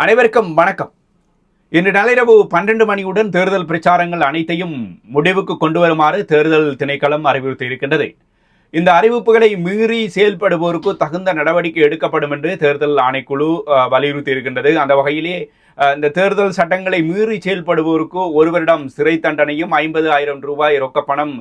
அனைவருக்கும் வணக்கம். இன்று நள்ளிரவு பன்னெண்டு மணியுடன் தேர்தல் பிரச்சாரங்கள் அனைத்தையும் முடிவுக்கு கொண்டு வருமாறு தேர்தல் திணைக்களம் அறிவுறுத்தி இருக்கின்றது. இந்த அறிவிப்புகளை மீறி செயல்படுவோருக்கு தகுந்த நடவடிக்கை எடுக்கப்படும் என்று தேர்தல் ஆணைக்குழு வலியுறுத்தி இருக்கின்றது. அந்த வகையிலே இந்த தேர்தல் சட்டங்களை மீறி செயல்படுவோருக்கு ஒரு வருடம் சிறை தண்டனையும் ஐம்பது ஆயிரம் ரூபாய் ரொக்கப்பணம்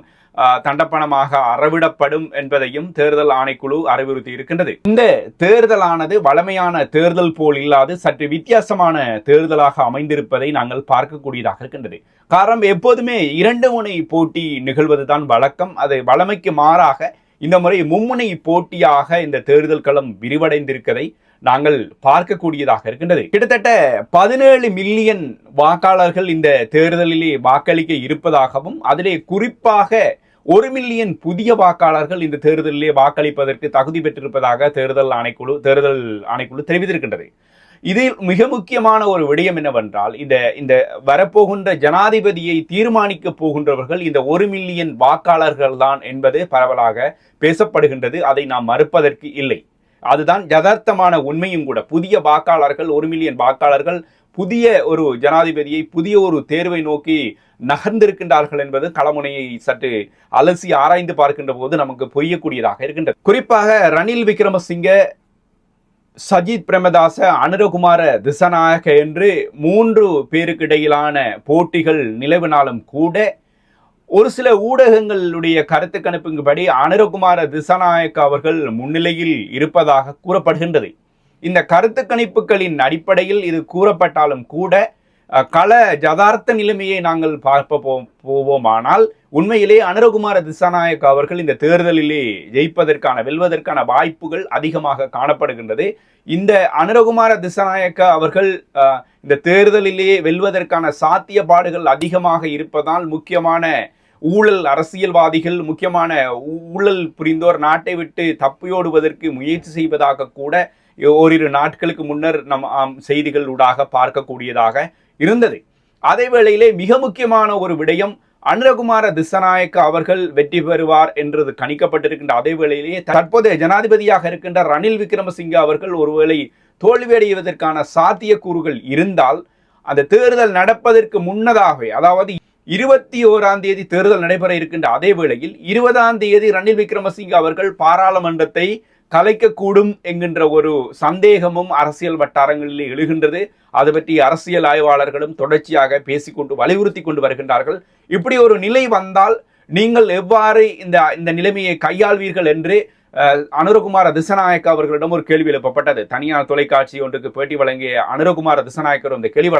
தண்டப்பணமாக அறவிடப்படும் என்பதையும் தேர்தல் ஆணைக்குழு அறிவுறுத்தி இருக்கின்றது. இந்த தேர்தலானது வளமையான தேர்தல் போல் இல்லாது சற்று வித்தியாசமான தேர்தலாக அமைந்திருப்பதை நாங்கள் பார்க்கக்கூடியதாக இருக்கின்றது. காரணம் எப்போதுமே இரண்டு முனை போட்டி நிகழ்வதுதான் வழக்கம். அது வளமைக்கு மாறாக இந்த முறை மும்முனை போட்டியாக இந்த தேர்தல் களம் விரிவடைந்திருக்கதை நாங்கள் பார்க்கக்கூடியதாக இருக்கின்றது. கிட்டத்தட்ட பதினேழு மில்லியன் வாக்காளர்கள் இந்த தேர்தலிலே வாக்களிக்க இருப்பதாகவும் அதிலே குறிப்பாக ஒரு மில்லியன் புதிய வாக்காளர்கள் இந்த தேர்தலிலே வாக்களிப்பதற்கு தகுதி பெற்றிருப்பதாக தேர்தல் ஆணைக்குழு தேர்தல் ஆணைக்குழு தெரிவித்திருக்கின்றது. இதில் மிக முக்கியமான ஒரு விடயம் என்னவென்றால் இந்த இந்த வரப்போகின்ற ஜனாதிபதியை தீர்மானிக்க போகின்றவர்கள் இந்த ஒரு மில்லியன் வாக்காளர்கள் தான் என்பது பரவலாக பேசப்படுகின்றது. அதை நாம் மறுப்பதற்கு இல்லை. அதுதான் யதார்த்தமான உண்மையும் கூட. புதிய வாக்காளர்கள் ஒரு மில்லியன் வாக்காளர்கள் புதிய ஒரு ஜனாதிபதியை புதிய ஒரு தேர்வை நோக்கி நகர்ந்திருக்கின்றார்கள் என்பது களமுனையை சற்று அலசி ஆராய்ந்து பார்க்கின்ற போது நமக்கு புரியக்கூடியதாக இருக்கின்றது. குறிப்பாக ரணில் விக்ரமசிங்க சஜித் பிரேமதாச அனுரகுமார திசநாயக என்று மூன்று பேருக்கு இடையிலான போட்டிகள் நிலவினாலும் கூட ஒரு சில ஊடகங்களுடைய கருத்து கணிப்பின்படி அனுரகுமார திசநாயக்க அவர்கள் முன்னிலையில் இருப்பதாக கூறப்படுகின்றது. இந்த கருத்து கணிப்புகளின் அடிப்படையில் இது கூறப்பட்டாலும் கூட கள ஜதார்த்த நிலைமையை நாங்கள் பார்ப்ப போவோமானால் உண்மையிலே அனுரகுமார திசாநாயக் அவர்கள் இந்த தேர்தலிலே ஜெயிப்பதற்கான வெல்வதற்கான வாய்ப்புகள் அதிகமாக காணப்படுகின்றது. இந்த அனுரகுமார திசாநாயக்க அவர்கள் இந்த தேர்தலிலே வெல்வதற்கான சாத்தியப்பாடுகள் அதிகமாக இருப்பதால் முக்கியமான ஊழல் அரசியல்வாதிகள் முக்கியமான ஊழல் புரிந்தோர் நாட்டை விட்டு தப்பியோடுவதற்கு முயற்சி செய்வதாக கூட ஓரிரு நாட்களுக்கு முன்னர் நம் செய்திகள் ஊடாக பார்க்கக்கூடியதாக இருந்தது. அதே வேளையிலே மிக முக்கியமான ஒரு விடயம் அனுரகுமார திசநாயக்க அவர்கள் வெற்றி பெறுவார் என்றது கணிக்கப்பட்டிருக்கின்ற அதே வேளையிலேயே தற்போதைய ஜனாதிபதியாக இருக்கின்ற ரணில் விக்ரமசிங்க அவர்கள் ஒருவேளை தோல்வியடைவதற்கான சாத்தியக்கூறுகள் இருந்தால் அந்த தேர்தல் நடப்பதற்கு முன்னதாகவே அதாவது இருபத்தி ஓராம் தேதி தேர்தல் நடைபெற இருக்கின்ற அதே வேளையில் இருபதாம் தேதி ரணில் விக்ரமசிங்க அவர்கள் பாராளுமன்றத்தை கலைக்கக்கூடும் என்கின்ற ஒரு சந்தேகமும் அரசியல் வட்டாரங்களில் எழுகின்றது. அது பற்றி அரசியல் ஆய்வாளர்களும் தொடர்ச்சியாக பேசிக்கொண்டு வலியுறுத்தி கொண்டு வருகின்றார்கள். இப்படி ஒரு நிலை வந்தால் நீங்கள் எவ்வாறு இந்த இந்த நிலைமையை கையாள்வீர்கள் என்று அனுரகுமார திசநாயக்க அவர்களிடம் ஒரு கேள்வி எழுப்பப்பட்டது. தனியார் தொலைக்காட்சி ஒன்றுக்கு பேட்டி வழங்கிய அனுரகுமார திசநாயக்கர் இந்த கேள்வி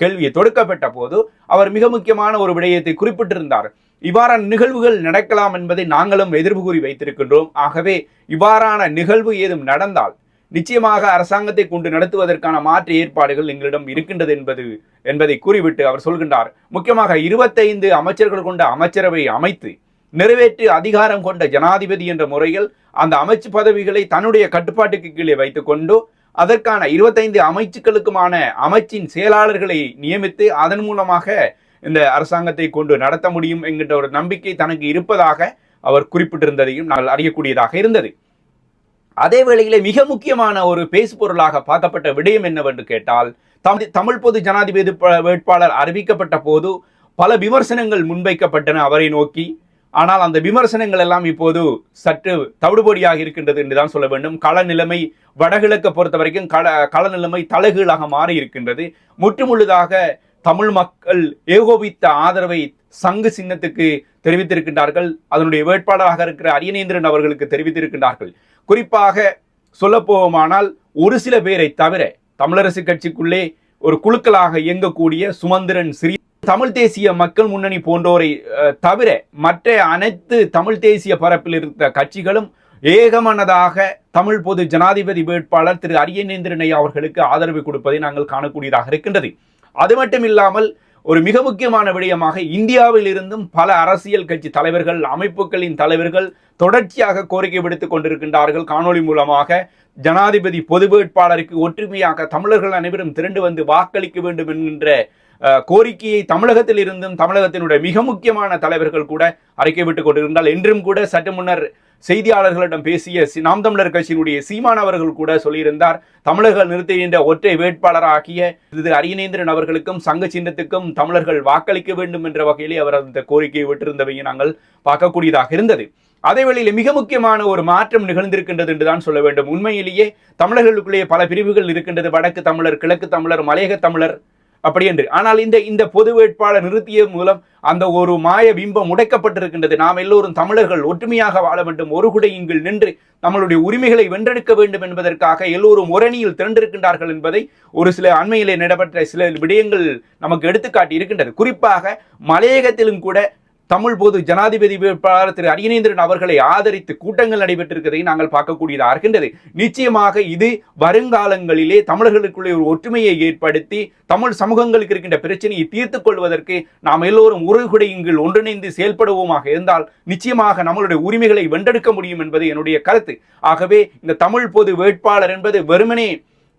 கேள்வியை தொடுக்கப்பட்ட போது அவர் மிக முக்கியமான ஒரு விடயத்தை குறிப்பிட்டிருந்தார். இவ்வாறான நிகழ்வுகள் நடக்கலாம் என்பதை நாங்களும் எதிர்ப்பு கூறி வைத்திருக்கின்றோம். ஆகவே இவ்வாறான நிகழ்வு ஏதும் நடந்தால் நிச்சயமாக அரசாங்கத்தை கொண்டு நடத்துவதற்கான மாற்று ஏற்பாடுகள் எங்களிடம் இருக்கின்றது என்பது என்பதை கூறிவிட்டு அவர் சொல்கின்றார். முக்கியமாக இருபத்தைந்து அமைச்சர்கள் கொண்ட அமைச்சரவை அமைத்து நிறைவேற்று அதிகாரம் கொண்ட ஜனாதிபதி என்ற முறையில் அந்த அமைச்சு பதவிகளை தன்னுடைய கட்டுப்பாட்டுக்கு கீழே வைத்துக்கொண்டு அதற்கான இருபத்தைந்து அமைச்சுக்களுக்குமான அமைச்சின் செயலாளர்களை நியமித்து அதன் மூலமாக இந்த அரசாங்கத்தை கொண்டு நடத்த முடியும் என்கின்ற ஒரு நம்பிக்கை தனக்கு இருப்பதாக அவர் குறிப்பிட்டிருந்ததையும் நாங்கள் அறியக்கூடியதாக இருந்தது. அதே வேளையிலே மிக முக்கியமான ஒரு பேசுபொருளாக பார்க்கப்பட்ட விடயம் என்னவென்று கேட்டால் தமிழ் தமிழ் பொது ஜனாதிபதி ப- வேட்பாளர் அறிவிக்கப்பட்ட போது பல விமர்சனங்கள் முன்வைக்கப்பட்டன அவரை நோக்கி. ஆனால் அந்த விமர்சனங்கள் எல்லாம் இப்போது சற்று தவிடுபொடியாக இருக்கின்றது என்றுதான் சொல்ல வேண்டும். கள நிலைமை வடகிழக்கை பொறுத்த வரைக்கும் கள கள நிலைமை தலைகீழாக மாறி இருக்கின்றது. முற்றுமுழுதாக தமிழ் மக்கள் ஏகோபித்த ஆதரவை சங்கு சின்னத்துக்கு தெரிவித்திருக்கின்றார்கள். அதனுடைய வேட்பாளராக இருக்கிற அரியநேந்திரன் அவர்களுக்கு தெரிவித்திருக்கின்றார்கள். குறிப்பாக சொல்லப்போவோமானால் ஒரு சில பேரை தவிர தமிழரசு கட்சிக்குள்ளே ஒரு குழுக்களாக இயங்கக்கூடிய சுமந்திரன் சிறி தமிழ் தேசிய மக்கள் முன்னணி போன்றோரை தவிர மற்ற அனைத்து தமிழ் தேசிய பரப்பில் இருந்த கட்சிகளும் ஏகமனதாக தமிழ் பொது ஜனாதிபதி வேட்பாளர் திரு அரியநேந்திரனை அவர்களுக்கு ஆதரவு கொடுப்பதை நாங்கள் காணக்கூடியதாக இருக்கின்றது. அது மட்டும் இல்லாமல் ஒரு மிக முக்கியமான விடயமாக இந்தியாவில் இருந்தும் பல அரசியல் கட்சி தலைவர்கள் அமைப்புகளின் தலைவர்கள் தொடர்ச்சியாக கோரிக்கை விடுத்துக் கொண்டிருக்கின்றார்கள். காணொளி மூலமாக ஜனாதிபதி பொது வேட்பாளருக்கு ஒற்றுமையாக தமிழர்கள் அனைவரும் திரண்டு வந்து வாக்களிக்க வேண்டும் என்கின்ற கோரிக்கையை தமிழகத்தில் இருந்தும் தமிழகத்தினுடைய மிக முக்கியமான தலைவர்கள் கூட அறிக்கை விட்டுக் கொண்டிருந்தால் என்றும் கூட சற்று முன்னர் செய்தியாளர்களிடம் பேசிய நாம் தமிழர் கட்சியினுடைய சீமான் அவர்கள் கூட சொல்லியிருந்தார். தமிழர்கள் நிறுத்துகின்ற ஒற்றை வேட்பாளராகிய இது அரியநேந்திரன் அவர்களுக்கும் சங்க சின்னத்துக்கும் தமிழர்கள் வாக்களிக்க வேண்டும் என்ற வகையிலே அவர் அந்த கோரிக்கையை விட்டிருந்தவையை நாங்கள் பார்க்கக்கூடியதாக இருந்தது. அதே வேளையில் மிக முக்கியமான ஒரு மாற்றம் நிகழ்ந்திருக்கின்றது என்றுதான் சொல்ல வேண்டும். உண்மையிலேயே தமிழர்களுக்குள்ளேயே பல பிரிவுகள் இருக்கின்றது. வடக்கு தமிழர் கிழக்கு தமிழர் மலையக தமிழர் அப்படி என்று. ஆனால் இந்த இந்த பொது வேட்பாளர் நிறுத்திய மூலம் அந்த ஒரு மாய பிம்பம் உடைக்கப்பட்டிருக்கின்றது. நாம் எல்லோரும் தமிழர்கள் ஒற்றுமையாக வாழ வேண்டும். ஒரு குடையின்கள் நின்று நம்மளுடைய உரிமைகளை வென்றெடுக்க வேண்டும் என்பதற்காக எல்லோரும் உரணியில் திரண்டிருக்கின்றார்கள் என்பதை ஒரு சில அண்மையிலே நடைபெற்ற சில விடயங்கள் நமக்கு எடுத்துக்காட்டி இருக்கின்றது. குறிப்பாக மலையகத்திலும் கூட தமிழ் பொது ஜனாதிபதி வேட்பாளர் திரு அரியநேந்திரன் அவர்களை ஆதரித்து கூட்டங்கள் நடைபெற்றிருக்கிறதை நாங்கள் பார்க்கக்கூடியதாக இருக்கின்றது. நிச்சயமாக இது வருங்காலங்களிலே தமிழர்களுக்குள்ளே ஒரு ஒற்றுமையை ஏற்படுத்தி தமிழ் சமூகங்களுக்கு இருக்கின்ற பிரச்சனையை தீர்த்துக் கொள்வதற்கு நாம் எல்லோரும் உறவுகுடையுங்கள் ஒன்றிணைந்து செயல்படுவோமாக இருந்தால் நிச்சயமாக நம்மளுடைய உரிமைகளை வென்றெடுக்க முடியும் என்பது என்னுடைய கருத்து. ஆகவே இந்த தமிழ் பொது வேட்பாளர் என்பது வெறுமனே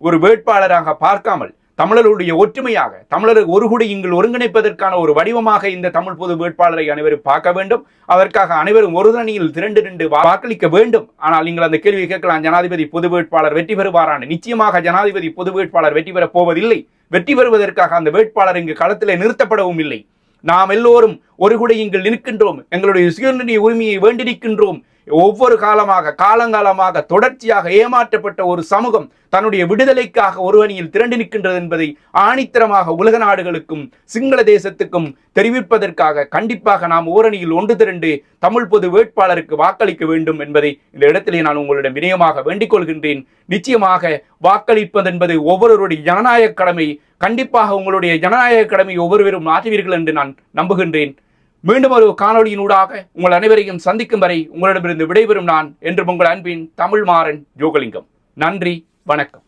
ஒரு வேட்பாளராக பார்க்காமல் தமிழர்களுடைய ஒற்றுமையாக தமிழர் ஒரு குடி இங்கு ஒருங்கிணைப்பதற்கான ஒரு வடிவமாக இந்த தமிழ் பொது வேட்பாளரை அனைவரும் பார்க்க வேண்டும். அதற்காக அனைவரும் ஒரு தனியில் திரண்டு நின்று வா- வாக்களிக்க வேண்டும். ஆனால் நீங்கள் அந்த கேள்வியை கேட்கலாம் ஜனாதிபதி பொது வேட்பாளர் வெற்றி பெறுவாரான நிச்சயமாக ஜனாதிபதி பொது வேட்பாளர் வெற்றி பெறப் போவதில்லை. வெற்றி பெறுவதற்காக அந்த வேட்பாளர் இங்கு களத்திலே நிறுத்தப்படவும் இல்லை. நாம் எல்லோரும் ஒரு கூட இங்கு நிற்கின்றோம். எங்களுடைய சுயநிர்ணய உரிமையை வேண்டி நிற்கின்றோம் ஒவ்வொரு காலமாக காலங்காலமாக தொடர்ச்சியாக ஏமாற்றப்பட்ட ஒரு சமூகம் தன்னுடைய விடுதலைக்காக ஒரு அணியில் திரண்டு நிற்கின்றது என்பதை ஆணித்தரமாக உலக நாடுகளுக்கும் சிங்கள தேசத்துக்கும் தெரிவிப்பதற்காக கண்டிப்பாக நாம் ஓரணியில் ஒன்று திரண்டு தமிழ் பொது வேட்பாளருக்கு வாக்களிக்க வேண்டும் என்பதை இந்த இடத்திலே நான் உங்களிடம் வினயமாக வேண்டிக் கொள்கின்றேன். நிச்சயமாக வாக்களிப்பது என்பது ஒவ்வொருவருடைய ஜனநாயக கடமை. கண்டிப்பாக உங்களுடைய ஜனநாயக கடமை ஒவ்வொருவரும் ஆற்றுவீர்கள் என்று நான் நம்புகின்றேன். மீண்டும் ஒரு காணொளியினூடாக உங்கள் அனைவரையும் சந்திக்கும் வரை உங்களிடமிருந்து விடைபெறும் நான் என்று உங்கள் அன்பின் தமிழ் மாறன் ஜோகலிங்கம். நன்றி வணக்கம்.